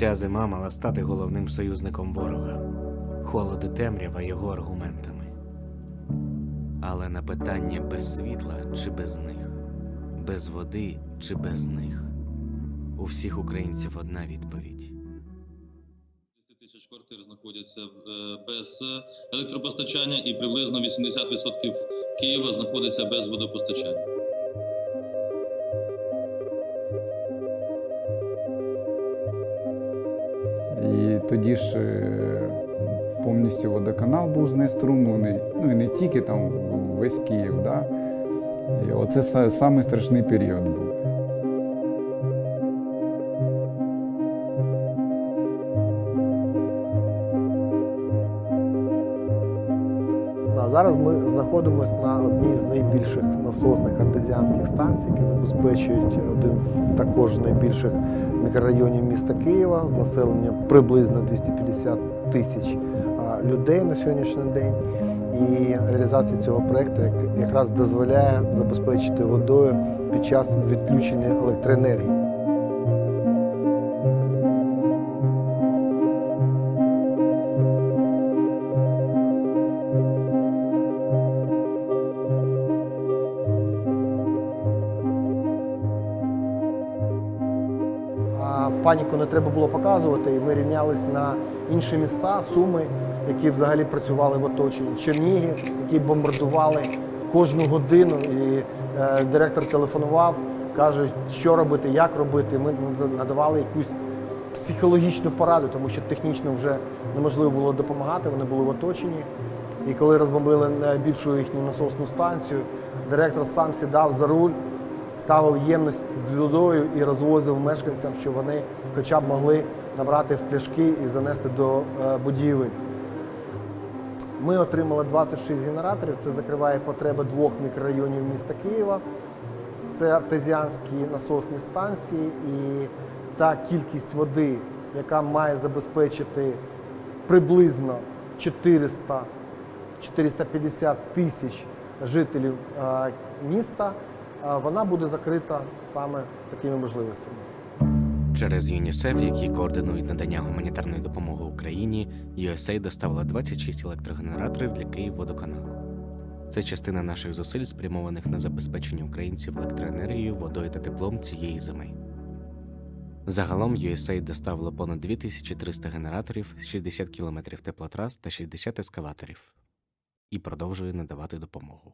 Ця зима мала стати головним союзником ворога. Холод і темрява його аргументами. Але на питання без світла чи без них, без води чи без них. У всіх українців одна відповідь. 200 тисяч квартир знаходяться е, без електропостачання і приблизно 80% Києва знаходиться без водопостачання. І тоді ж е, повністю водоканал був знеструмлений, ну і не тільки там весь Київ. Да? І оце са- самий страшний період був. Зараз ми знаходимося на одній з найбільших насосних артезіанських станцій, які забезпечують один з також найбільших мікрорайонів міста Києва з населенням приблизно 250 тисяч людей на сьогоднішній день. І реалізація цього проєкту якраз дозволяє забезпечити водою під час відключення електроенергії. Паніку не треба було показувати, і ми рівнялись на інші міста, Суми, які взагалі працювали в оточенні, Чернігів, які бомбардували кожну годину. І е, директор телефонував, каже, що робити, як робити. Ми надавали якусь психологічну пораду, тому що технічно вже неможливо було допомагати, вони були в оточенні. І коли розбомбили найбільшу їхню насосну станцію, директор сам сідав за руль, ставив ємність з водою і розвозив мешканцям, щоб вони хоча б могли набрати в пляшки і занести до е, будівель. Ми отримали 26 генераторів. Це закриває потреби двох мікрорайонів міста Києва. Це артезіанські насосні станції і та кількість води, яка має забезпечити приблизно 400 450 тисяч жителів е, міста, вона буде закрита саме такими можливостями. Через ЮНІСЕФ, які координують надання гуманітарної допомоги Україні, USA доставила 26 електрогенераторів для Київводоканалу. Це частина наших зусиль, спрямованих на забезпечення українців електроенергією, водою та теплом цієї зими. Загалом USA доставило понад 2300 генераторів, 60 км теплотрас та 60 ескаваторів і продовжує надавати допомогу.